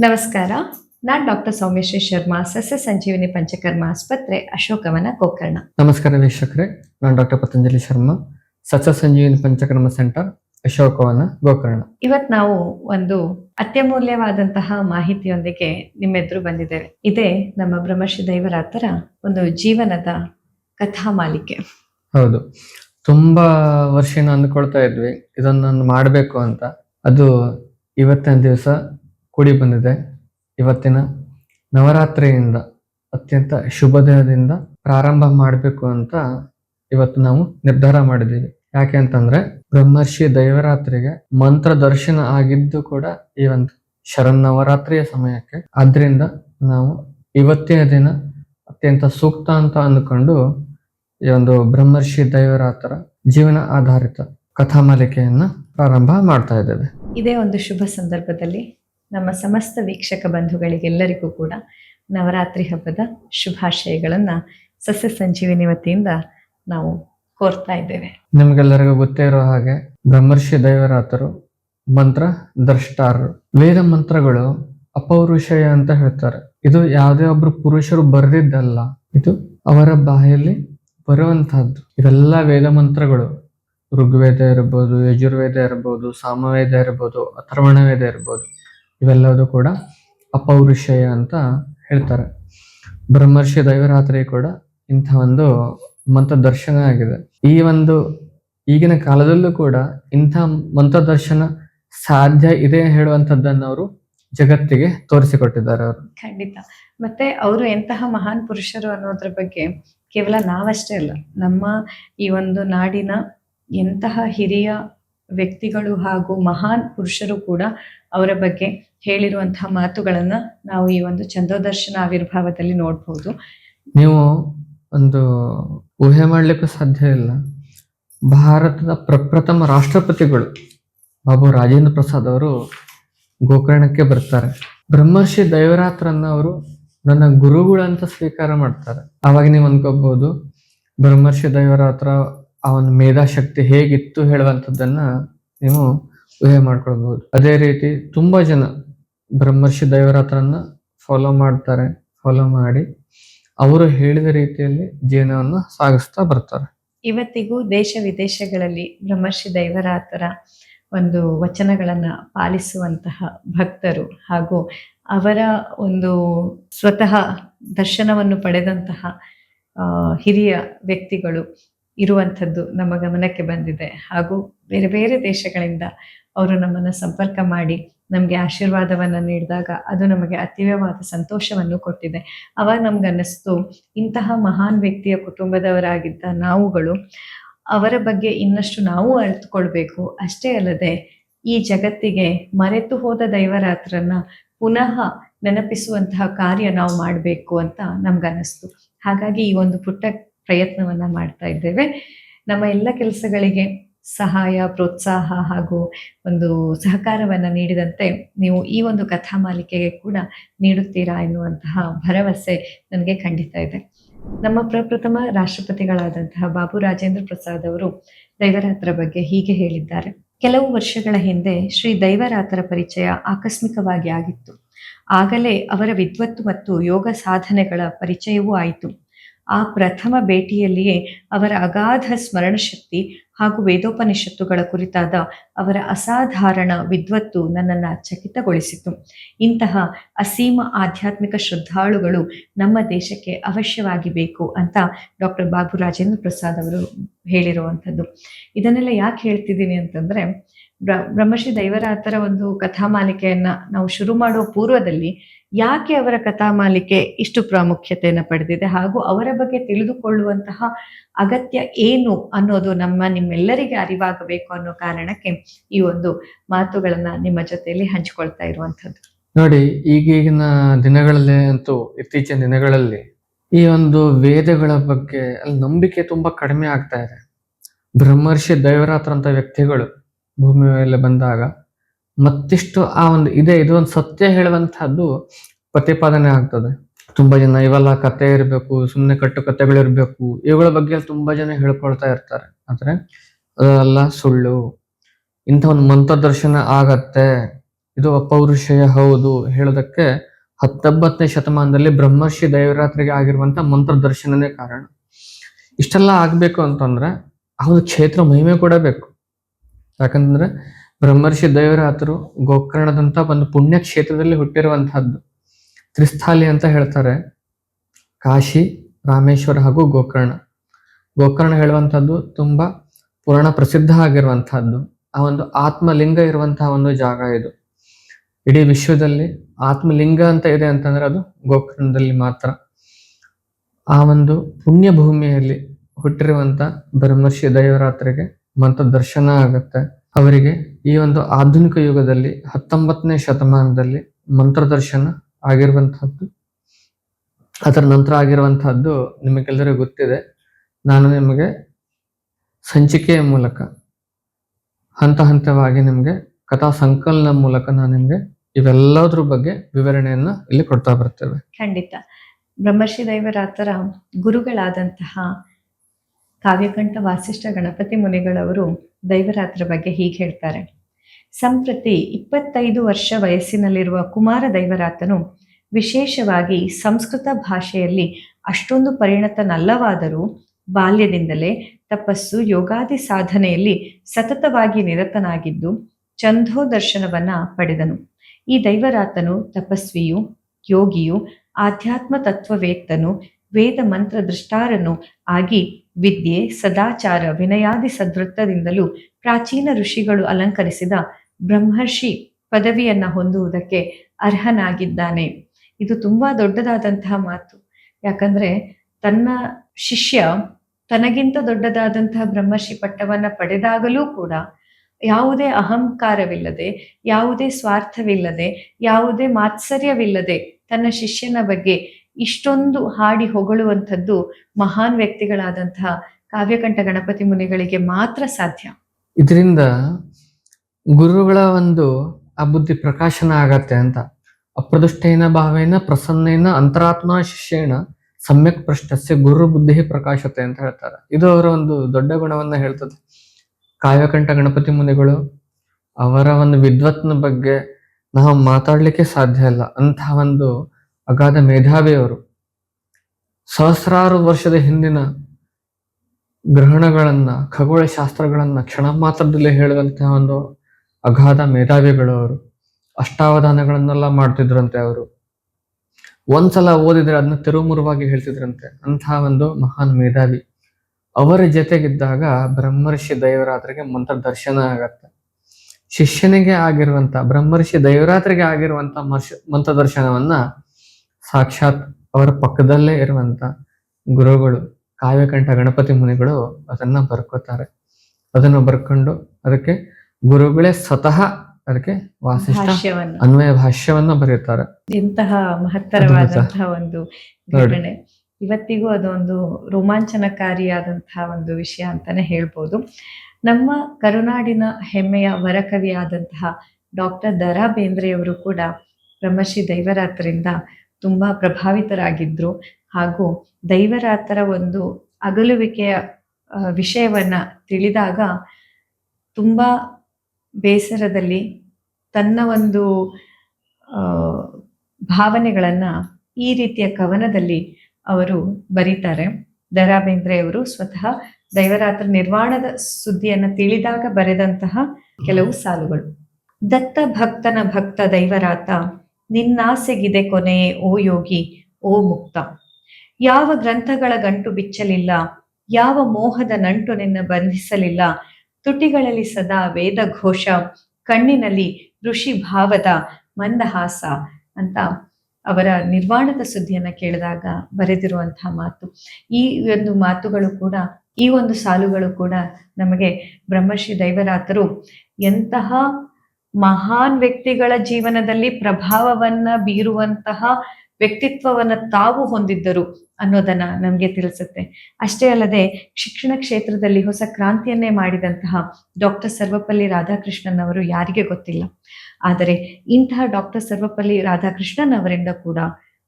ನಮಸ್ಕಾರ. ನಾನು ಡಾಕ್ಟರ್ ಸೌಮ್ಯಶ್ರೀ ಶರ್ಮಾ ಸಸ್ಯ ಸಂಜೀವಿನಿ ಪಂಚಕರ್ಮ ಆಸ್ಪತ್ರೆ ಅಶೋಕವನ ಗೋಕರ್ಣ. ನಮಸ್ಕಾರ ವೀಕ್ಷಕರೇ. ನಾನು ಡಾಕ್ಟರ್ ಪತಂಜಲಿ ಶರ್ಮಾ ಸಸ್ಯ ಸಂಜೀವಿನಿ ಪಂಚಕರ್ಮ ಸೆಂಟರ್ ಅಶೋಕವನ ಗೋಕರ್ಣ. ಇವತ್ ನಾವು ಒಂದು ಅತ್ಯಮೂಲ್ಯವಾದಂತಹ ಮಾಹಿತಿಯೊಂದಿಗೆ ನಿಮ್ಮೆದುರು ಬಂದಿದ್ದೇವೆ. ಇದೇ ನಮ್ಮ ಬ್ರಹ್ಮಶ್ರೀ ದೈವರಾತರ ಒಂದು ಜೀವನದ ಕಥಾ ಮಾಲಿಕೆ. ಹೌದು. ತುಂಬಾ ವರ್ಷ ಅಂದ್ಕೊಳ್ತಾ ಇದ್ವಿ. ಇದನ್ನ ನಾನು ಮಾಡಬೇಕು ಅಂತ. ಅದು ಇವತ್ತಿನ ದಿವಸ ಕೂಡಿ ಬಂದಿದೆ. ಇವತ್ತಿನ ನವರಾತ್ರಿಯಿಂದ ಅತ್ಯಂತ ಶುಭ ದಿನದಿಂದ ಪ್ರಾರಂಭ ಮಾಡಬೇಕು ಅಂತ ಇವತ್ತು ನಾವು ನಿರ್ಧಾರ ಮಾಡಿದ್ದೀವಿ. ಯಾಕೆ ಅಂತಂದ್ರೆ ಬ್ರಹ್ಮರ್ಷಿ ದೈವರಾತ್ರಿಗೆ ಮಂತ್ರ ದರ್ಶನ ಆಗಿದ್ದು ಕೂಡ ಈ ಒಂದು ಶರನ್ನವರಾತ್ರಿಯ ಸಮಯಕ್ಕೆ. ಆದ್ರಿಂದ ನಾವು ಇವತ್ತಿನ ದಿನ ಅತ್ಯಂತ ಸೂಕ್ತ ಅಂತ ಅಂದುಕೊಂಡು ಈ ಒಂದು ಬ್ರಹ್ಮರ್ಷಿ ದೈವರಾತ್ರ ಜೀವನ ಆಧಾರಿತ ಕಥಾಮಾಲಿಕೆಯನ್ನ ಪ್ರಾರಂಭ ಮಾಡ್ತಾ ಇದ್ದೇವೆ. ಇದೇ ಒಂದು ಶುಭ ಸಂದರ್ಭದಲ್ಲಿ ನಮ್ಮ ಸಮಸ್ತ ವೀಕ್ಷಕ ಬಂಧುಗಳಿಗೆಲ್ಲರಿಗೂ ಕೂಡ ನವರಾತ್ರಿ ಹಬ್ಬದ ಶುಭಾಶಯಗಳನ್ನ ಸಸ್ಯ ಸಂಜೀವಿನಿ ವತಿಯಿಂದ ನಾವು ಕೋರ್ತಾ ಇದ್ದೇವೆ. ನಿಮಗೆಲ್ಲರಿಗೂ ಗೊತ್ತೇ ಇರೋ ಹಾಗೆ ಬ್ರಹ್ಮರ್ಷಿ ದೈವರಾತರು, ಮಂತ್ರ ದ್ರಷ್ಟಾರರು, ವೇದ ಮಂತ್ರಗಳು ಅಪೌರುಷಯ ಅಂತ ಹೇಳ್ತಾರೆ. ಇದು ಯಾವುದೇ ಒಬ್ರು ಪುರುಷರು ಬರೆದಿದ್ದಲ್ಲ, ಇದು ಅವರ ಬಾಯಲ್ಲಿ ಬರುವಂತಹದ್ದು. ಇವೆಲ್ಲ ವೇದ ಮಂತ್ರಗಳು. ಋಗ್ವೇದ ಇರ್ಬೋದು, ಯಜುರ್ವೇದ ಇರ್ಬೋದು, ಸಾಮವೇದ ಇರ್ಬೋದು ಅಥರ್ವಣ ವೇದ ಇರ್ಬೋದು. ಇವೆಲ್ಲವೂ ಕೂಡ ಅಪೌರುಷಯ ಅಂತ ಹೇಳ್ತಾರೆ. ಬ್ರಹ್ಮರ್ಷಿ ದೈವರಾತ್ರಿ ಕೂಡ ಇಂಥ ಒಂದು ಮಂತ್ರ ದರ್ಶನ ಆಗಿದೆ. ಈ ಒಂದು ಈಗಿನ ಕಾಲದಲ್ಲೂ ಕೂಡ ಇಂಥ ಮಂತ್ರ ದರ್ಶನ ಸಾಧ್ಯ ಇದೆ ಹೇಳುವಂಥದ್ದನ್ನು ಅವರು ಜಗತ್ತಿಗೆ ತೋರಿಸಿಕೊಟ್ಟಿದ್ದಾರೆ ಅವರು. ಖಂಡಿತ. ಮತ್ತೆ ಅವರು ಎಂತಹ ಮಹಾನ್ ಪುರುಷರು ಅನ್ನೋದ್ರ ಬಗ್ಗೆ ಕೇವಲ ನಾವಷ್ಟೇ ಅಲ್ಲ, ನಮ್ಮ ಈ ಒಂದು ನಾಡಿನ ಎಂತಹ ಹಿರಿಯ ವ್ಯಕ್ತಿಗಳು ಹಾಗೂ ಮಹಾನ್ ಪುರುಷರು ಕೂಡ ಅವರ ಬಗ್ಗೆ ಹೇಳಿರುವಂತಹ ಮಾತುಗಳನ್ನ ನಾವು ಈ ಒಂದು ಚಂದ್ರದರ್ಶನ ಆವಿರ್ಭಾವದಲ್ಲಿ ನೋಡ್ಬೋದು. ನೀವು ಒಂದು ಊಹೆ ಮಾಡ್ಲಿಕ್ಕೂ ಸಾಧ್ಯ ಇಲ್ಲ. ಭಾರತದ ಪ್ರಪ್ರಥಮ ರಾಷ್ಟ್ರಪತಿಗಳು ಬಾಬು ರಾಜೇಂದ್ರ ಪ್ರಸಾದ್ ಅವರು ಗೋಕರ್ಣಕ್ಕೆ ಬರ್ತಾರೆ. ಬ್ರಹ್ಮರ್ಷಿ ದೈವರಾತ್ರನ್ನ ಅವರು ನನ್ನ ಗುರುಗಳಂತ ಸ್ವೀಕಾರ ಮಾಡ್ತಾರೆ. ಆವಾಗ ನೀವು ಅನ್ಕೋಬಹುದು, ಬ್ರಹ್ಮರ್ಷಿ ದೈವರಾತ್ರ ಒಂದು ಮೇಧಾಶಕ್ತಿ ಹೇಗಿತ್ತು ಹೇಳುವಂಥದ್ದನ್ನ ನೀವು ಊಹೆ ಮಾಡ್ಕೊಳ್ಬಹುದು. ಅದೇ ರೀತಿ ತುಂಬಾ ಜನ ಬ್ರಹ್ಮರ್ಷಿ ದೈವರಾತ್ರನ್ನ ಫಾಲೋ ಮಾಡ್ತಾರೆ ಫಾಲೋ ಮಾಡಿ ಅವರು ಹೇಳಿದ ರೀತಿಯಲ್ಲಿ ಜೀವನವನ್ನು ಸಾಗಿಸ್ತಾ ಬರ್ತಾರೆ. ಇವತ್ತಿಗೂ ದೇಶ ವಿದೇಶಗಳಲ್ಲಿ ಬ್ರಹ್ಮರ್ಷಿ ದೈವರಾತರ ಒಂದು ವಚನಗಳನ್ನ ಪಾಲಿಸುವಂತಹ ಭಕ್ತರು ಹಾಗೂ ಅವರ ಒಂದು ಸ್ವತಃ ದರ್ಶನವನ್ನು ಪಡೆದಂತಹ ಹಿರಿಯ ವ್ಯಕ್ತಿಗಳು ಇರುವಂಥದ್ದು ನಮ್ಮ ಗಮನಕ್ಕೆ ಬಂದಿದೆ. ಹಾಗೂ ಬೇರೆ ಬೇರೆ ದೇಶಗಳಿಂದ ಅವರು ನಮ್ಮನ್ನು ಸಂಪರ್ಕ ಮಾಡಿ ನಮಗೆ ಆಶೀರ್ವಾದವನ್ನು ನೀಡಿದಾಗ ಅದು ನಮಗೆ ಅತಿವ್ಯವಾದ ಸಂತೋಷವನ್ನು ಕೊಟ್ಟಿದೆ. ಅವಾಗ ನಮ್ಗೆ ಅನ್ನಿಸ್ತು ಇಂತಹ ಮಹಾನ್ ವ್ಯಕ್ತಿಯ ಕುಟುಂಬದವರಾಗಿದ್ದ ನಾವುಗಳು ಅವರ ಬಗ್ಗೆ ಇನ್ನಷ್ಟು ನಾವು ಅರಿತುಕೊಳ್ಬೇಕು. ಅಷ್ಟೇ ಅಲ್ಲದೆ ಈ ಜಗತ್ತಿಗೆ ಮರೆತು ಹೋದ ದೈವರಾತ್ರನ್ನ ಪುನಃ ನೆನಪಿಸುವಂತಹ ಕಾರ್ಯ ನಾವು ಮಾಡಬೇಕು ಅಂತ ನಮ್ಗನ್ನಿಸ್ತು. ಹಾಗಾಗಿ ಈ ಒಂದು ಪುಟ್ಟ ಪ್ರಯತ್ನವನ್ನ ಮಾಡ್ತಾ ಇದ್ದೇವೆ. ನಮ್ಮ ಎಲ್ಲ ಕೆಲಸಗಳಿಗೆ ಸಹಾಯ, ಪ್ರೋತ್ಸಾಹ ಹಾಗೂ ಒಂದು ಸಹಕಾರವನ್ನ ನೀಡಿದಂತೆ ನೀವು ಈ ಒಂದು ಕಥಾ ಮಾಲಿಕೆಗೆ ಕೂಡ ನೀಡುತ್ತೀರಾ ಎನ್ನುವಂತಹ ಭರವಸೆ ನನಗೆ ಖಂಡಿತ ಇದೆ. ನಮ್ಮ ಪ್ರಪ್ರಥಮ ರಾಷ್ಟ್ರಪತಿಗಳಾದಂತಹ ಬಾಬು ರಾಜೇಂದ್ರ ಪ್ರಸಾದ್ ಅವರು ದೈವರಾತ್ರ ಬಗ್ಗೆ ಹೀಗೆ ಹೇಳಿದ್ದಾರೆ. ಕೆಲವು ವರ್ಷಗಳ ಹಿಂದೆ ಶ್ರೀ ದೈವರಾತರ ಪರಿಚಯ ಆಕಸ್ಮಿಕವಾಗಿ ಆಗಿತ್ತು. ಆಗಲೇ ಅವರ ವಿದ್ವತ್ತು ಮತ್ತು ಯೋಗ ಸಾಧನೆಗಳ ಪರಿಚಯವೂ ಆಯಿತು. ಆ ಪ್ರಥಮ ಭೇಟಿಯಲ್ಲಿಯೇ ಅವರ ಅಗಾಧ ಸ್ಮರಣಶಕ್ತಿ ಹಾಗೂ ವೇದೋಪನಿಷತ್ತುಗಳ ಕುರಿತಾದ ಅವರ ಅಸಾಧಾರಣ ವಿದ್ವತ್ತು ನನ್ನನ್ನು ಚಕಿತಗೊಳಿಸಿತು. ಇಂತಹ ಅಸೀಮ ಆಧ್ಯಾತ್ಮಿಕ ಶ್ರದ್ಧಾಳುಗಳು ನಮ್ಮ ದೇಶಕ್ಕೆ ಅವಶ್ಯವಾಗಿ ಬೇಕು ಅಂತ ಡಾಕ್ಟರ್ ಬಾಬು ರಾಜೇಂದ್ರ ಪ್ರಸಾದ್ ಅವರು ಹೇಳಿರುವಂಥದ್ದು. ಇದನ್ನೆಲ್ಲ ಯಾಕೆ ಹೇಳ್ತಿದ್ದೀನಿ ಅಂತಂದ್ರೆ, ಬ್ರ, ಬ್ರಹ್ಮಶ್ರೀ ದೈವರಾತರ ಒಂದು ಕಥಾಮಾಲಿಕೆಯನ್ನ ನಾವು ಶುರು ಮಾಡುವ ಪೂರ್ವದಲ್ಲಿ ಯಾಕೆ ಅವರ ಕಥಾಮಾಲಿಕೆ ಇಷ್ಟು ಪ್ರಾಮುಖ್ಯತೆಯನ್ನು ಪಡೆದಿದೆ ಹಾಗೂ ಅವರ ಬಗ್ಗೆ ತಿಳಿದುಕೊಳ್ಳುವಂತಹ ಅಗತ್ಯ ಏನು ಅನ್ನೋದು ನಮ್ಮ ನಿಮ್ಮೆಲ್ಲರಿಗೆ ಅರಿವಾಗಬೇಕು ಅನ್ನೋ ಕಾರಣಕ್ಕೆ ಈ ಒಂದು ಮಾತುಗಳನ್ನ ನಿಮ್ಮ ಜೊತೆಯಲ್ಲಿ ಹಂಚಿಕೊಳ್ತಾ ಇರುವಂಥದ್ದು. ನೋಡಿ, ಈಗೀಗಿನ ದಿನಗಳಲ್ಲಿ ಅಂತೂ ಇತ್ತೀಚಿನ ದಿನಗಳಲ್ಲಿ ಈ ಒಂದು ವೇದಗಳ ಬಗ್ಗೆ ಅಲ್ಲಿ ನಂಬಿಕೆ ತುಂಬಾ ಕಡಿಮೆ ಆಗ್ತಾ ಇದೆ. ಬ್ರಹ್ಮರ್ಷಿ ದೈವರಾತ್ರ ಅಂತ ವ್ಯಕ್ತಿಗಳು ಭೂಮಿ ಮೇಲೆ ಬಂದಾಗ ಮತ್ತಿಷ್ಟು ಆ ಒಂದು ಇದೆ, ಇದು ಒಂದು ಸತ್ಯ ಹೇಳುವಂತಹದ್ದು ಪ್ರತಿಪಾದನೆ ಆಗ್ತದೆ. ತುಂಬಾ ಜನ ಇವೆಲ್ಲ ಕತೆ ಇರಬೇಕು ಸುಮ್ಮನೆ ಕಟ್ಟು ಕತೆಗಳಿರ್ಬೇಕು ಇವುಗಳ ಬಗ್ಗೆ ತುಂಬಾ ಜನ ಹೇಳ್ಕೊಳ್ತಾ ಇರ್ತಾರೆ. ಆದ್ರೆ ಅದೆಲ್ಲ ಸುಳ್ಳು. ಇಂಥ ಒಂದು ಮಂತ್ರದರ್ಶನ ಆಗತ್ತೆ. ಇದು ಅಪೌರುಷಯ ಹೌದು ಹೇಳೋದಕ್ಕೆ ಹತ್ತೊಂಬತ್ತನೇ ಶತಮಾನದಲ್ಲಿ ಬ್ರಹ್ಮರ್ಷಿ ದೈವರಾತ್ರಿಗೆ ಆಗಿರುವಂತ ಮಂತ್ರ ದರ್ಶನನೇ ಕಾರಣ. ಇಷ್ಟೆಲ್ಲ ಆಗ್ಬೇಕು ಅಂತಂದ್ರೆ ಆ ಒಂದು ಕ್ಷೇತ್ರ ಮಹಿಮೆ ಕೂಡ ಬೇಕು ಯಾಕಂತಂದ್ರೆ ಬ್ರಹ್ಮರ್ಷಿ ದೈವರಾತರು ಗೋಕರ್ಣದಂತ ಒಂದು ಪುಣ್ಯ ಕ್ಷೇತ್ರದಲ್ಲಿ ಹುಟ್ಟಿರುವಂತಹದ್ದು ತ್ರಿಸ್ಥಾಲಿ ಅಂತ ಹೇಳ್ತಾರೆ. ಕಾಶಿ, ರಾಮೇಶ್ವರ ಹಾಗೂ ಗೋಕರ್ಣ. ಗೋಕರ್ಣ ಹೇಳುವಂಥದ್ದು ತುಂಬಾ ಪುರಾಣ ಪ್ರಸಿದ್ಧ ಆಗಿರುವಂತಹದ್ದು ಆ ಒಂದು ಆತ್ಮಲಿಂಗ ಇರುವಂತಹ ಒಂದು ಜಾಗ ಇದು. ಇಡೀ ವಿಶ್ವದಲ್ಲಿ ಆತ್ಮಲಿಂಗ ಅಂತ ಇದೆ ಅಂತಂದ್ರೆ ಅದು ಗೋಕರ್ಣದಲ್ಲಿ ಮಾತ್ರ. ಆ ಒಂದು ಪುಣ್ಯ ಭೂಮಿಯಲ್ಲಿ ಹುಟ್ಟಿರುವಂತ ಬ್ರಹ್ಮರ್ಷಿ ದೈವರಾತ್ರಿಗೆ ಮಂತ್ರ ದರ್ಶನ ಆಗತ್ತೆ. ಅವರಿಗೆ ಈ ಒಂದು ಆಧುನಿಕ ಯುಗದಲ್ಲಿ ಹತ್ತೊಂಬತ್ತನೇ ಶತಮಾನದಲ್ಲಿ ಮಂತ್ರದರ್ಶನ ಆಗಿರುವಂತಹದ್ದು. ಅದರ ನಂತರ ಆಗಿರುವಂತಹದ್ದು ನಿಮಗೆಲ್ಲರಿಗೂ ಗೊತ್ತಿದೆ. ನಾನು ನಿಮಗೆ ಸಂಚಿಕೆಯ ಮೂಲಕ, ಹಂತ ಹಂತವಾಗಿ ನಿಮಗೆ ಕಥಾ ಸಂಕಲನ ಮೂಲಕ ನಾನು ನಿಮಗೆ ಇವೆಲ್ಲದ್ರ ಬಗ್ಗೆ ವಿವರಣೆಯನ್ನ ಇಲ್ಲಿ ಕೊಡ್ತಾ ಬರ್ತೇವೆ. ಖಂಡಿತ. ಬ್ರಹ್ಮರ್ಷಿ ದೈವರಾತರ ಗುರುಗಳಾದಂತಹ ಕಾವ್ಯಕಂಠ ವಾಸಿಷ್ಠ ಗಣಪತಿ ಮುನಿಗಳವರು ದೈವರಾತ್ರ ಬಗ್ಗೆ ಹೀಗೆ ಹೇಳ್ತಾರೆ. ಸಂಪ್ರತಿ ಇಪ್ಪತ್ತೈದು ವರ್ಷ ವಯಸ್ಸಿನಲ್ಲಿರುವ ಕುಮಾರ ದೈವರಾತನು ವಿಶೇಷವಾಗಿ ಸಂಸ್ಕೃತ ಭಾಷೆಯಲ್ಲಿ ಅಷ್ಟೊಂದು ಪರಿಣತನಲ್ಲವಾದರೂ ಬಾಲ್ಯದಿಂದಲೇ ತಪಸ್ಸು ಯೋಗಾದಿ ಸಾಧನೆಯಲ್ಲಿ ಸತತವಾಗಿ ನಿರತನಾಗಿದ್ದು ಚಂದೋ ದರ್ಶನವನ್ನ ಪಡೆದನು. ಈ ದೈವರಾತನು ತಪಸ್ವಿಯು, ಯೋಗಿಯು, ಆಧ್ಯಾತ್ಮ ತತ್ವವೇತ್ತನು, ವೇದ ಮಂತ್ರ ದೃಷ್ಟಾರನು ಆಗಿ ವಿದ್ಯೆ, ಸದಾಚಾರ, ವಿನಯಾದಿ ಸದೃತ್ತದಿಂದಲೂ ಪ್ರಾಚೀನ ಋಷಿಗಳು ಅಲಂಕರಿಸಿದ ಬ್ರಹ್ಮರ್ಷಿ ಪದವಿಯನ್ನ ಹೊಂದುವುದಕ್ಕೆ ಅರ್ಹನಾಗಿದ್ದಾನೆ. ಇದು ತುಂಬಾ ದೊಡ್ಡದಾದಂತಹ ಮಾತು. ಯಾಕಂದ್ರೆ ತನ್ನ ಶಿಷ್ಯ ತನಗಿಂತ ದೊಡ್ಡದಾದಂತಹ ಬ್ರಹ್ಮರ್ಷಿ ಪಟ್ಟವನ್ನ ಪಡೆದಾಗಲೂ ಕೂಡ ಯಾವುದೇ ಅಹಂಕಾರವಿಲ್ಲದೆ, ಯಾವುದೇ ಸ್ವಾರ್ಥವಿಲ್ಲದೆ, ಯಾವುದೇ ಮಾತ್ಸರ್ಯವಿಲ್ಲದೆ ತನ್ನ ಶಿಷ್ಯನ ಬಗ್ಗೆ ಇಷ್ಟೊಂದು ಹಾಡಿ ಹೊಗಳುವಂಥದ್ದು ಮಹಾನ್ ವ್ಯಕ್ತಿಗಳಾದಂತಹ ಕಾವ್ಯಕಂಠ ಗಣಪತಿ ಮುನಿಗಳಿಗೆ ಮಾತ್ರ ಸಾಧ್ಯ. ಇದರಿಂದ ಗುರುಗಳ ಒಂದು ಆ ಬುದ್ಧಿ ಪ್ರಕಾಶನ ಆಗತ್ತೆ ಅಂತ. ಅಪ್ರದುಷ್ಟೇನ ಭಾವೇನ ಪ್ರಸನ್ನೇನ ಅಂತರಾತ್ಮ ಶಿಷ್ಯೇಣ ಸಮ್ಯಕ್ ಪೃಷ್ಟಸ್ಯ ಗುರು ಬುದ್ಧಿ ಪ್ರಕಾಶತೆ ಅಂತ ಹೇಳ್ತಾರೆ. ಇದು ಅವರ ಒಂದು ದೊಡ್ಡ ಗುಣವನ್ನ ಹೇಳ್ತದೆ. ಕಾವ್ಯಕಂಠ ಗಣಪತಿ ಮುನಿಗಳು ಅವರ ಒಂದು ವಿದ್ವತ್ನ ಬಗ್ಗೆ ನಾವು ಮಾತಾಡ್ಲಿಕ್ಕೆ ಸಾಧ್ಯ ಇಲ್ಲ. ಅಂತ ಒಂದು ಅಗಾಧ ಮೇಧಾವಿ ಅವರು ಸಹಸ್ರಾರು ವರ್ಷದ ಹಿಂದಿನ ಗ್ರಹಣಗಳನ್ನ, ಖಗೋಳ ಶಾಸ್ತ್ರಗಳನ್ನ ಕ್ಷಣ ಮಾತ್ರದಲ್ಲಿ ಹೇಳಿದಂತಹ ಒಂದು ಅಗಾಧ ಮೇಧಾವಿಗಳು ಅವರು. ಅಷ್ಟಾವಧಾನಗಳನ್ನೆಲ್ಲ ಮಾಡ್ತಿದ್ರಂತೆ ಅವರು. ಒಂದ್ಸಲ ಓದಿದ್ರೆ ಅದನ್ನ ತಿರುಮುರುವಾಗಿ ಹೇಳ್ತಿದ್ರಂತೆ. ಅಂತಹ ಒಂದು ಮಹಾನ್ ಮೇಧಾವಿ. ಅವರ ಜೊತೆಗಿದ್ದಾಗ ಬ್ರಹ್ಮರ್ಷಿ ದೈವರಾತ್ರಿಗೆ ಮಂತ್ರ ದರ್ಶನ ಆಗತ್ತೆ. ಶಿಷ್ಯನಿಗೆ ಆಗಿರುವಂತ ಬ್ರಹ್ಮರ್ಷಿ ದೈವರಾತ್ರಿಗೆ ಆಗಿರುವಂತ ಮಂತ್ರ ದರ್ಶನವನ್ನ ಸಾಕ್ಷಾತ್ ಅವರ ಪಕ್ಕದಲ್ಲೇ ಇರುವಂತ ಗುರುಗಳು ಕಾವ್ಯಕಂಠ ಗಣಪತಿ ಮುನಿಗಳು ಅದನ್ನ ಬರ್ಕೋತಾರೆ. ಅದನ್ನು ಬರ್ಕೊಂಡು ಅದಕ್ಕೆ ಗುರುಗಳೇ ಸ್ವತಃ ಅದಕ್ಕೆ ವಾಸಿಷ್ಠ ಅನ್ವಯ ಭಾಷ್ಯವನ್ನ ಬರೆಯುತ್ತಾರೆ. ಇಂತಹ ಮಹತ್ತರವಾದಂತಹ ಒಂದು ಘಟನೆ ಇವತ್ತಿಗೂ ಅದೊಂದು ರೋಮಾಂಚನಕಾರಿಯಾದಂತಹ ಒಂದು ವಿಷಯ ಅಂತಾನೆ ಹೇಳ್ಬೋದು. ನಮ್ಮ ಕರುನಾಡಿನ ಹೆಮ್ಮೆಯ ವರಕವಿಯಾದಂತಹ ಡಾಕ್ಟರ್ ದರಾ ಬೇಂದ್ರೆಯವರು ಕೂಡ ಬ್ರಹ್ಮಶ್ರೀ ದೈವರಾತ್ರಿಂದ ತುಂಬಾ ಪ್ರಭಾವಿತರಾಗಿದ್ರು. ಹಾಗೂ ದೈವರಾತರ ಒಂದು ಅಗಲುವಿಕೆಯ ವಿಷಯವನ್ನು ತಿಳಿದಾಗ ತುಂಬಾ ಬೇಸರದಲ್ಲಿ ತನ್ನ ಒಂದು ಭಾವನೆಗಳನ್ನು ಈ ರೀತಿಯ ಕವನದಲ್ಲಿ ಅವರು ಬರೀತಾರೆ. ದರಾ ಬೇಂದ್ರೆ ಅವರು ಸ್ವತಃ ದೈವರಾತ್ರ ನಿರ್ವಾಣದ ಸುದ್ದಿಯನ್ನು ತಿಳಿದಾಗ ಬರೆದಂತಹ ಕೆಲವು ಸಾಲುಗಳು. ದತ್ತ ಭಕ್ತನ ಭಕ್ತ ದೈವರಾತ ನಿನ್ನಾಸೆಗಿದೆ ಕೊನೆಯೇ ಓ ಯೋಗಿ, ಓ ಮುಕ್ತ. ಯಾವ ಗ್ರಂಥಗಳ ಗಂಟು ಬಿಚ್ಚಲಿಲ್ಲ, ಯಾವ ಮೋಹದ ನಂಟು ನಿನ್ನ ಬಂಧಿಸಲಿಲ್ಲ, ತುಟಿಗಳಲ್ಲಿ ಸದಾ ವೇದ ಘೋಷ ಕಣ್ಣಿನಲ್ಲಿ ಋಷಿ ಭಾವದ ಮಂದಹಾಸ ಅಂತ ಅವರ ನಿರ್ವಾಣದ ಸುದ್ದಿಯನ್ನ ಕೇಳಿದಾಗ ಬರೆದಿರುವಂತಹ ಮಾತು. ಈ ಒಂದು ಮಾತುಗಳು ಕೂಡ, ಈ ಒಂದು ಸಾಲುಗಳು ಕೂಡ ನಮಗೆ ಬ್ರಹ್ಮಶ್ರೀ ದೈವರಾತರು ಎಂತಹ ಮಹಾನ್ ವ್ಯಕ್ತಿಗಳ ಜೀವನದಲ್ಲಿ ಪ್ರಭಾವವನ್ನ ಬೀರುವಂತಹ ವ್ಯಕ್ತಿತ್ವವನ್ನ ತಾವು ಹೊಂದಿದ್ದರು ಅನ್ನೋದನ್ನ ನಮಗೆ ತಿಳಿಸುತ್ತೆ. ಅಷ್ಟೇ ಅಲ್ಲದೆ ಶಿಕ್ಷಣ ಕ್ಷೇತ್ರದಲ್ಲಿ ಹೊಸ ಕ್ರಾಂತಿಯನ್ನೇ ಮಾಡಿದಂತಹ ಡಾಕ್ಟರ್ ಸರ್ವಪಲ್ಲಿ ರಾಧಾಕೃಷ್ಣನ್ ಅವರು ಯಾರಿಗೆ ಗೊತ್ತಿಲ್ಲ. ಆದರೆ ಇಂತಹ ಡಾಕ್ಟರ್ ಸರ್ವಪಲ್ಲಿ ರಾಧಾಕೃಷ್ಣನ್ ಅವರಿಂದ ಕೂಡ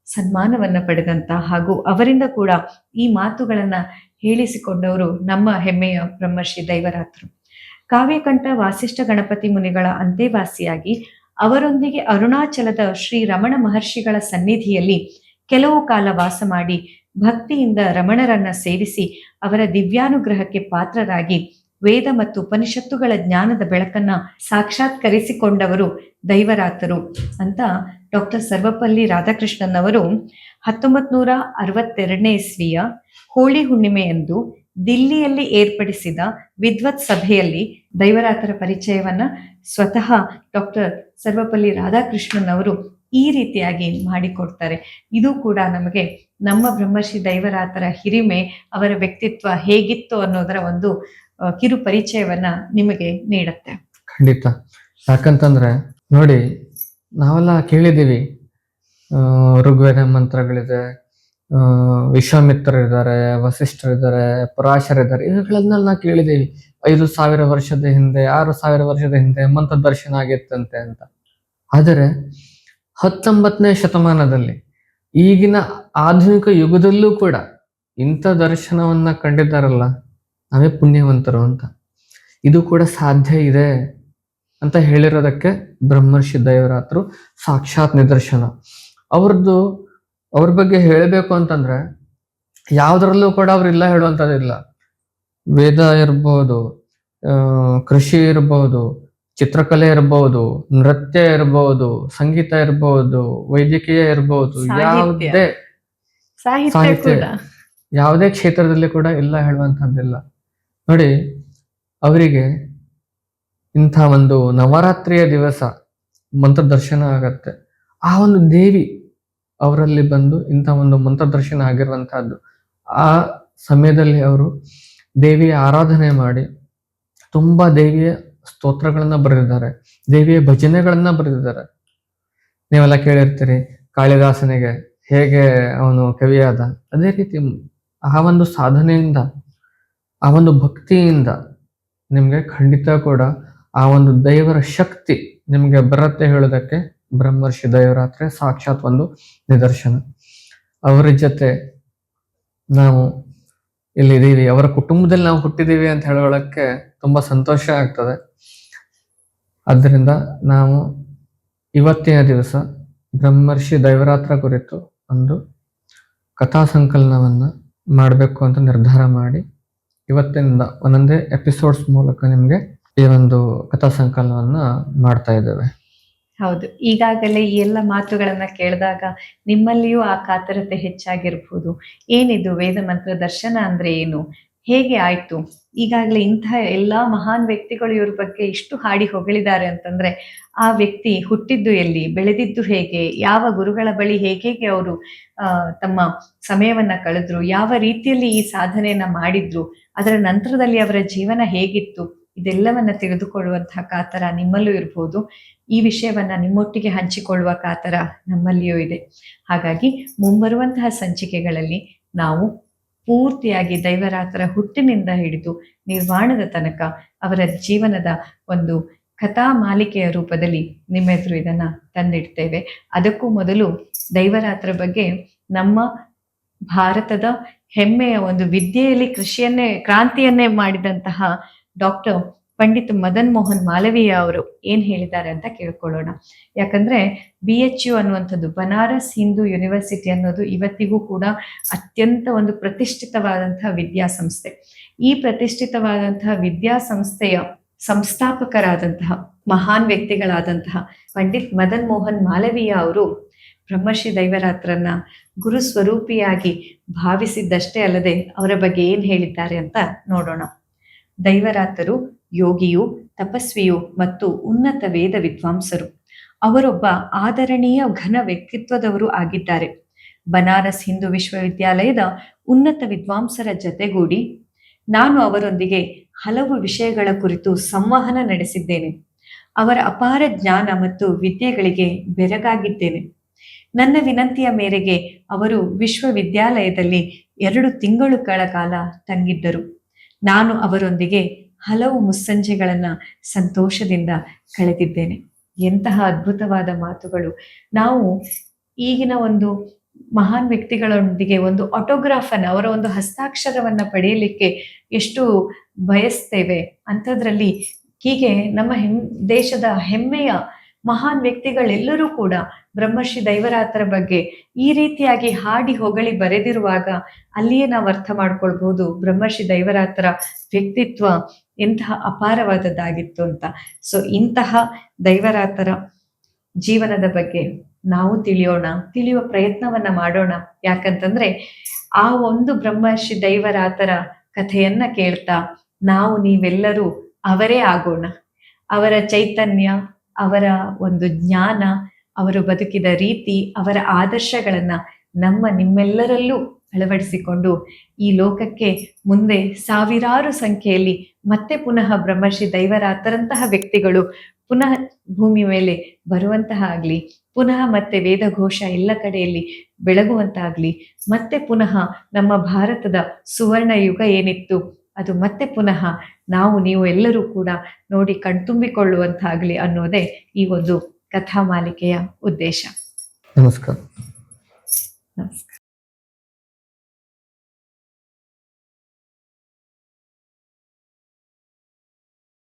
ಸನ್ಮಾನವನ್ನ ಪಡೆದಂತ ಹಾಗೂ ಅವರಿಂದ ಕೂಡ ಈ ಮಾತುಗಳನ್ನ ಹೇಳಿಸಿಕೊಂಡವರು ನಮ್ಮ ಹೆಮ್ಮೆಯ ಬ್ರಹ್ಮರ್ಷಿ ದೈವರಾತ್ರು. ಕಾವ್ಯಕಂಠ ವಾಸಿಷ್ಠ ಗಣಪತಿ ಮುನಿಗಳ ಅಂತೆವಾಸಿಯಾಗಿ ಅವರೊಂದಿಗೆ ಅರುಣಾಚಲದ ಶ್ರೀ ರಮಣ ಮಹರ್ಷಿಗಳ ಸನ್ನಿಧಿಯಲ್ಲಿ ಕೆಲವು ಕಾಲ ವಾಸ ಮಾಡಿ ಭಕ್ತಿಯಿಂದ ರಮಣರನ್ನ ಸೇವಿಸಿ ಅವರ ದಿವ್ಯಾನುಗ್ರಹಕ್ಕೆ ಪಾತ್ರರಾಗಿ ವೇದ ಮತ್ತು ಉಪನಿಷತ್ತುಗಳ ಜ್ಞಾನದ ಬೆಳಕನ್ನ ಸಾಕ್ಷಾತ್ಕರಿಸಿಕೊಂಡವರು ದೈವರಾತರು ಅಂತ ಡಾಕ್ಟರ್ ಸರ್ವಪಲ್ಲಿ ರಾಧಾಕೃಷ್ಣನ್ ಅವರು ಹತ್ತೊಂಬತ್ ನೂರ ಅರವತ್ತೆರಡನೇ ಇಸ್ವಿಯ ಹೋಳಿ ಹುಣ್ಣಿಮೆಯಂದು ದಿಲ್ಲಿಯಲ್ಲಿ ಏರ್ಪಡಿಸಿದ ವಿದ್ವತ್ ಸಭೆಯಲ್ಲಿ ದೈವರಾತರ ಪರಿಚಯವನ್ನ ಸ್ವತಃ ಡಾಕ್ಟರ್ ಸರ್ವಪಲ್ಲಿ ರಾಧಾಕೃಷ್ಣನ್ ಅವರು ಈ ರೀತಿಯಾಗಿ ಮಾಡಿಕೊಡ್ತಾರೆ. ಇದು ಕೂಡ ನಮಗೆ ನಮ್ಮ ಬ್ರಹ್ಮಶ್ರೀ ದೈವರಾತರ ಹಿರಿಮೆ, ಅವರ ವ್ಯಕ್ತಿತ್ವ ಹೇಗಿತ್ತು ಅನ್ನೋದರ ಒಂದು ಕಿರು ಪರಿಚಯವನ್ನ ನಿಮಗೆ ನೀಡುತ್ತೆ. ಖಂಡಿತ. ಯಾಕಂತಂದ್ರೆ, ನೋಡಿ, ನಾವೆಲ್ಲ ಕೇಳಿದ್ದೀವಿ ಋಗ್ವೇದ ಮಂತ್ರಗಳಿದೆ ವಿಶ್ವಾಮಿತ್ರರಿದ್ದಾರೆ, ವಸಿಷ್ಠರಿದ್ದಾರೆ, ಪರಾಶರಿದ್ದಾರೆ ಇವುಗಳನ್ನೆಲ್ಲ ಕೇಳಿದ್ದೀವಿ. ಐದು ಸಾವಿರ ವರ್ಷದ ಹಿಂದೆ, ಆರು ಸಾವಿರ ವರ್ಷದ ಹಿಂದೆ ಮಂತ್ರ ದರ್ಶನ ಆಗಿತ್ತಂತೆ ಅಂತ. ಆದರೆ ಹತ್ತೊಂಬತ್ತನೇ ಶತಮಾನದಲ್ಲಿ ಈಗಿನ ಆಧುನಿಕ ಯುಗದಲ್ಲೂ ಕೂಡ ಇಂಥ ದರ್ಶನವನ್ನ ಕಂಡಿದ್ದಾರಲ್ಲ, ನಾವೇ ಪುಣ್ಯವಂತರು ಅಂತ. ಇದು ಕೂಡ ಸಾಧ್ಯ ಇದೆ ಅಂತ ಹೇಳಿರೋದಕ್ಕೆ ಬ್ರಹ್ಮರ್ಷಿ ದೈವರಾತ್ರು ಸಾಕ್ಷಾತ್ ನಿದರ್ಶನ. ಅವ್ರದ್ದು ಅವ್ರ ಬಗ್ಗೆ ಹೇಳಬೇಕು ಅಂತಂದ್ರೆ ಯಾವ್ದ್ರಲ್ಲೂ ಕೂಡ ಅವ್ರು ಇಲ್ಲ ಹೇಳುವಂಥದ್ದಿಲ್ಲ ವೇದ ಇರ್ಬೋದು ಕೃಷಿ ಇರ್ಬೋದು ಚಿತ್ರಕಲೆ ಇರ್ಬೋದು ನೃತ್ಯ ಇರ್ಬೋದು ಸಂಗೀತ ಇರ್ಬೋದು ವೈದ್ಯಕೀಯ ಇರ್ಬೋದು. ಯಾವುದೇ ಸಾಹಿತ್ಯ ಯಾವುದೇ ಕ್ಷೇತ್ರದಲ್ಲಿ ಕೂಡ ಇಲ್ಲ ಹೇಳುವಂತಹದ್ದಿಲ್ಲ ನೋಡಿ ಅವರಿಗೆ ಇಂಥ ಒಂದು ನವರಾತ್ರಿಯ ದಿವಸ ಮಂತ್ರ ದರ್ಶನ ಆಗತ್ತೆ. ಆ ಒಂದು ದೇವಿ ಅವರಲ್ಲಿ ಬಂದು ಇಂಥ ಒಂದು ಮಂತ್ರದರ್ಶನ ಆಗಿರುವಂತಹದ್ದು ಆ ಸಮಯದಲ್ಲಿ ಅವರು ದೇವಿಯ ಆರಾಧನೆ ಮಾಡಿ ತುಂಬಾ ದೇವಿಯ ಸ್ತೋತ್ರಗಳನ್ನ ಬರೆದಿದ್ದಾರೆ. ದೇವಿಯ ಭಜನೆಗಳನ್ನ ಬರೆದಿದ್ದಾರೆ. ನೀವೆಲ್ಲ ಕೇಳಿರ್ತೀರಿ ಕಾಳಿದಾಸನಿಗೆ ಹೇಗೆ ಅವನು ಕವಿಯಾದ. ಅದೇ ರೀತಿ ಆ ಒಂದು ಸಾಧನೆಯಿಂದ, ಆ ಒಂದು ಭಕ್ತಿಯಿಂದ ನಿಮಗೆ ಖಂಡಿತ ಕೂಡ ಆ ಒಂದು ದೈವರ ಶಕ್ತಿ ನಿಮಗೆ ಬರುತ್ತೆ ಹೇಳೋದಕ್ಕೆ ಬ್ರಹ್ಮರ್ಷಿ ದೈವರಾತ್ರೆ ಸಾಕ್ಷಾತ್ ಒಂದು ನಿದರ್ಶನ. ಅವರ ಜೊತೆ ನಾವು ಇಲ್ಲಿದ್ದೀವಿ. ಅವರ ಕುಟುಂಬದಲ್ಲಿ ನಾವು ಹುಟ್ಟಿದ್ದೀವಿ ಅಂತ ಹೇಳೋಕ್ಕೆ ತುಂಬಾ ಸಂತೋಷ ಆಗ್ತದೆ. ಆದ್ದರಿಂದ ನಾವು ಇವತ್ತಿನ ದಿವಸ ಬ್ರಹ್ಮರ್ಷಿ ದೈವರಾತ್ರ ಕುರಿತು ಒಂದು ಕಥಾ ಸಂಕಲನವನ್ನ ಮಾಡಬೇಕು ಅಂತ ನಿರ್ಧಾರ ಮಾಡಿ ಇವತ್ತಿನಿಂದ ಒಂದೊಂದೇ ಎಪಿಸೋಡ್ಸ್ ಮೂಲಕ ನಿಮಗೆ ಈ ಒಂದು ಕಥಾ ಸಂಕಲನವನ್ನ ಮಾಡ್ತಾ ಇದ್ದೇವೆ. ಹೌದು. ಈಗಾಗಲೇ ಈ ಎಲ್ಲ ಮಾತುಗಳನ್ನ ಕೇಳಿದಾಗ ನಿಮ್ಮಲ್ಲಿಯೂ ಆ ಕಾತರತೆ ಹೆಚ್ಚಾಗಿರ್ಬೋದು. ಏನಿದು ವೇದ ಮಂತ್ರ ದರ್ಶನ ಅಂದ್ರೆ ಏನು? ಹೇಗೆ ಆಯ್ತು? ಈಗಾಗಲೇ ಇಂತಹ ಎಲ್ಲಾ ಮಹಾನ್ ವ್ಯಕ್ತಿಗಳು ಇವ್ರ ಬಗ್ಗೆ ಇಷ್ಟು ಹಾಡಿ ಹೊಗಳಿದ್ದಾರೆ ಅಂತಂದ್ರೆ ಆ ವ್ಯಕ್ತಿ ಹುಟ್ಟಿದ್ದು ಎಲ್ಲಿ, ಬೆಳೆದಿದ್ದು ಹೇಗೆ, ಯಾವ ಗುರುಗಳ ಬಳಿ ಹೇಗೆ ಅವರು ತಮ್ಮ ಸಮಯವನ್ನ ಕಳೆದ್ರು, ಯಾವ ರೀತಿಯಲ್ಲಿ ಈ ಸಾಧನೆಯನ್ನ ಮಾಡಿದ್ರು, ಅದರ ನಂತರದಲ್ಲಿ ಅವರ ಜೀವನ ಹೇಗಿತ್ತು ಇದೆಲ್ಲವನ್ನ ತಿಳಿದುಕೊಳ್ಳುವಂತಹ ಕಾತರ ನಿಮ್ಮಲ್ಲೂ ಇರಬಹುದು ಈ ವಿಷಯವನ್ನ ನಿಮ್ಮೊಟ್ಟಿಗೆ ಹಂಚಿಕೊಳ್ಳುವ ಕಾತರ ನಮ್ಮಲ್ಲಿಯೂ ಇದೆ. ಹಾಗಾಗಿ ಮುಂಬರುವಂತಹ ಸಂಚಿಕೆಗಳಲ್ಲಿ ನಾವು ಪೂರ್ತಿಯಾಗಿ ದೈವರಾತರ ಹುಟ್ಟಿನಿಂದ ಹಿಡಿದು ನಿರ್ವಾಣದ ತನಕ ಅವರ ಜೀವನದ ಒಂದು ಕಥಾ ಮಾಲಿಕೆಯ ರೂಪದಲ್ಲಿ ನಿಮ್ಮ ಎದುರು ಇದನ್ನ ತಂದಿಡ್ತೇವೆ. ಅದಕ್ಕೂ ಮೊದಲು ದೈವರಾತ್ರ ಬಗ್ಗೆ ನಮ್ಮ ಭಾರತದ ಹೆಮ್ಮೆಯ ಒಂದು ವಿದ್ಯೆಯಲ್ಲಿ ಕೃಷಿಯನ್ನೇ, ಕ್ರಾಂತಿಯನ್ನೇ ಮಾಡಿದಂತಹ ಡಾಕ್ಟರ್ ಪಂಡಿತ್ ಮದನ್ ಮೋಹನ್ ಮಾಲವೀಯ ಅವರು ಏನ್ ಹೇಳಿದ್ದಾರೆ ಅಂತ ಕೇಳ್ಕೊಳ್ಳೋಣ. ಯಾಕಂದ್ರೆ ಬಿ ಎಚ್ ಯು ಅನ್ನುವಂಥದ್ದು ಬನಾರಸ್ ಹಿಂದೂ ಯೂನಿವರ್ಸಿಟಿ ಅನ್ನೋದು ಇವತ್ತಿಗೂ ಕೂಡ ಅತ್ಯಂತ ಒಂದು ಪ್ರತಿಷ್ಠಿತವಾದಂತಹ ವಿದ್ಯಾಸಂಸ್ಥೆ. ಈ ಪ್ರತಿಷ್ಠಿತವಾದಂತಹ ವಿದ್ಯಾಸಂಸ್ಥೆಯ ಸಂಸ್ಥಾಪಕರಾದಂತಹ ಮಹಾನ್ ವ್ಯಕ್ತಿಗಳಾದಂತಹ ಪಂಡಿತ್ ಮದನ್ ಮೋಹನ್ ಮಾಲವೀಯ ಅವರು ಬ್ರಹ್ಮಶ್ರೀ ದೈವರಾತ್ರನ್ನ ಗುರು ಸ್ವರೂಪಿಯಾಗಿ ಭಾವಿಸಿದ್ದಷ್ಟೇ ಅಲ್ಲದೆ ಅವರ ಬಗ್ಗೆ ಏನ್ ಹೇಳಿದ್ದಾರೆ ಅಂತ ನೋಡೋಣ. ದೈವರಾತರು, ಯೋಗಿಯು, ತಪಸ್ವಿಯು ಮತ್ತು ಉನ್ನತ ವೇದ ವಿದ್ವಾಂಸರು. ಅವರೊಬ್ಬ ಆದರಣೀಯ ಘನ ವ್ಯಕ್ತಿತ್ವದವರು ಆಗಿದ್ದಾರೆ. ಬನಾರಸ್ ಹಿಂದೂ ವಿಶ್ವವಿದ್ಯಾಲಯದ ಉನ್ನತ ವಿದ್ವಾಂಸರ ಜತೆಗೂಡಿ ನಾನು ಅವರೊಂದಿಗೆ ಹಲವು ವಿಷಯಗಳ ಕುರಿತು ಸಂವಹನ ನಡೆಸಿದ್ದೇನೆ. ಅವರ ಅಪಾರ ಜ್ಞಾನ ಮತ್ತು ವಿದ್ಯೆಗಳಿಗೆ ಬೆರಗಾಗಿದ್ದೇನೆ. ನನ್ನ ವಿನಂತಿಯ ಮೇರೆಗೆ ಅವರು ವಿಶ್ವವಿದ್ಯಾಲಯದಲ್ಲಿ ಎರಡು ತಿಂಗಳುಗಳ ಕಾಲ ತಂಗಿದ್ದರು. ನಾನು ಅವರೊಂದಿಗೆ ಹಲವು ಮುಸ್ಸಂಜೆಗಳನ್ನ ಸಂತೋಷದಿಂದ ಕಳೆದಿದ್ದೇನೆ. ಎಂತಹ ಅದ್ಭುತವಾದ ಮಾತುಗಳು. ನಾವು ಈಗಿನ ಒಂದು ಮಹಾನ್ ವ್ಯಕ್ತಿಗಳೊಂದಿಗೆ ಒಂದು ಆಟೋಗ್ರಾಫ್ ಅನ್ನ, ಅವರ ಒಂದು ಹಸ್ತಾಕ್ಷರವನ್ನ ಪಡೆಯಲಿಕ್ಕೆ ಎಷ್ಟು ಬಯಸ್ತೇವೆ ಅಂಥದ್ರಲ್ಲಿ ಹೀಗೆ ನಮ್ಮ ಹೆಮ್ ದೇಶದ ಹೆಮ್ಮೆಯ ಮಹಾನ್ ವ್ಯಕ್ತಿಗಳೆಲ್ಲರೂ ಕೂಡ ಬ್ರಹ್ಮಶ್ರೀ ದೈವರಾತರ ಬಗ್ಗೆ ಈ ರೀತಿಯಾಗಿ ಹಾಡಿ ಹೊಗಳಿ ಬರೆದಿರುವಾಗ ಅಲ್ಲಿಯೇ ನಾವು ಅರ್ಥ ಮಾಡ್ಕೊಳ್ಬಹುದು ಬ್ರಹ್ಮಶ್ರೀ ದೈವರಾತರ ವ್ಯಕ್ತಿತ್ವ ಎಂತಹ ಅಪಾರವಾದದ್ದಾಗಿತ್ತು ಅಂತ. ಸೊ ಇಂತಹ ದೈವರಾತರ ಜೀವನದ ಬಗ್ಗೆ ನಾವು ತಿಳಿಯೋಣ, ತಿಳಿಯುವ ಪ್ರಯತ್ನವನ್ನ ಮಾಡೋಣ. ಯಾಕಂತಂದ್ರೆ ಆ ಒಂದು ಬ್ರಹ್ಮರ್ಷಿ ದೈವರಾತರ ಕಥೆಯನ್ನ ಕೇಳ್ತಾ ನಾವು ನೀವೆಲ್ಲರೂ ಅವರೇ ಆಗೋಣ. ಅವರ ಚೈತನ್ಯ ಅವರ ಒಂದು ಜ್ಞಾನ, ಅವರು ಬದುಕಿದ ರೀತಿ, ಅವರ ಆದರ್ಶಗಳನ್ನು ನಮ್ಮ ನಿಮ್ಮೆಲ್ಲರಲ್ಲೂ ಅಳವಡಿಸಿಕೊಂಡು ಈ ಲೋಕಕ್ಕೆ ಮುಂದೆ ಸಾವಿರಾರು ಸಂಖ್ಯೆಯಲ್ಲಿ ಮತ್ತೆ ಪುನಃ ಬ್ರಹ್ಮರ್ಷಿ ದೈವರಾತರಂತಹ ವ್ಯಕ್ತಿಗಳು ಪುನಃ ಭೂಮಿ ಮೇಲೆ ಬರುವಂತಹ ಆಗಲಿ, ಪುನಃ ಮತ್ತೆ ವೇದಘೋಷ ಎಲ್ಲ ಕಡೆಯಲ್ಲಿ ಬೆಳಗುವಂತಾಗಲಿ ಮತ್ತೆ ಪುನಃ ನಮ್ಮ ಭಾರತದ ಸುವರ್ಣ ಯುಗ ಏನಿತ್ತು ಅದು ಮತ್ತೆ ಪುನಃ ನಾವು ನೀವು ಎಲ್ಲರೂ ಕೂಡ ನೋಡಿ ಕಣ್ತುಂಬಿಕೊಳ್ಳುವಂತಾಗಲಿ ಅನ್ನೋದೇ ಈ ಒಂದು ಕಥಾ ಮಾಲಿಕೆಯ ಉದ್ದೇಶ. ನಮಸ್ಕಾರ. ನಮಸ್ಕಾರ.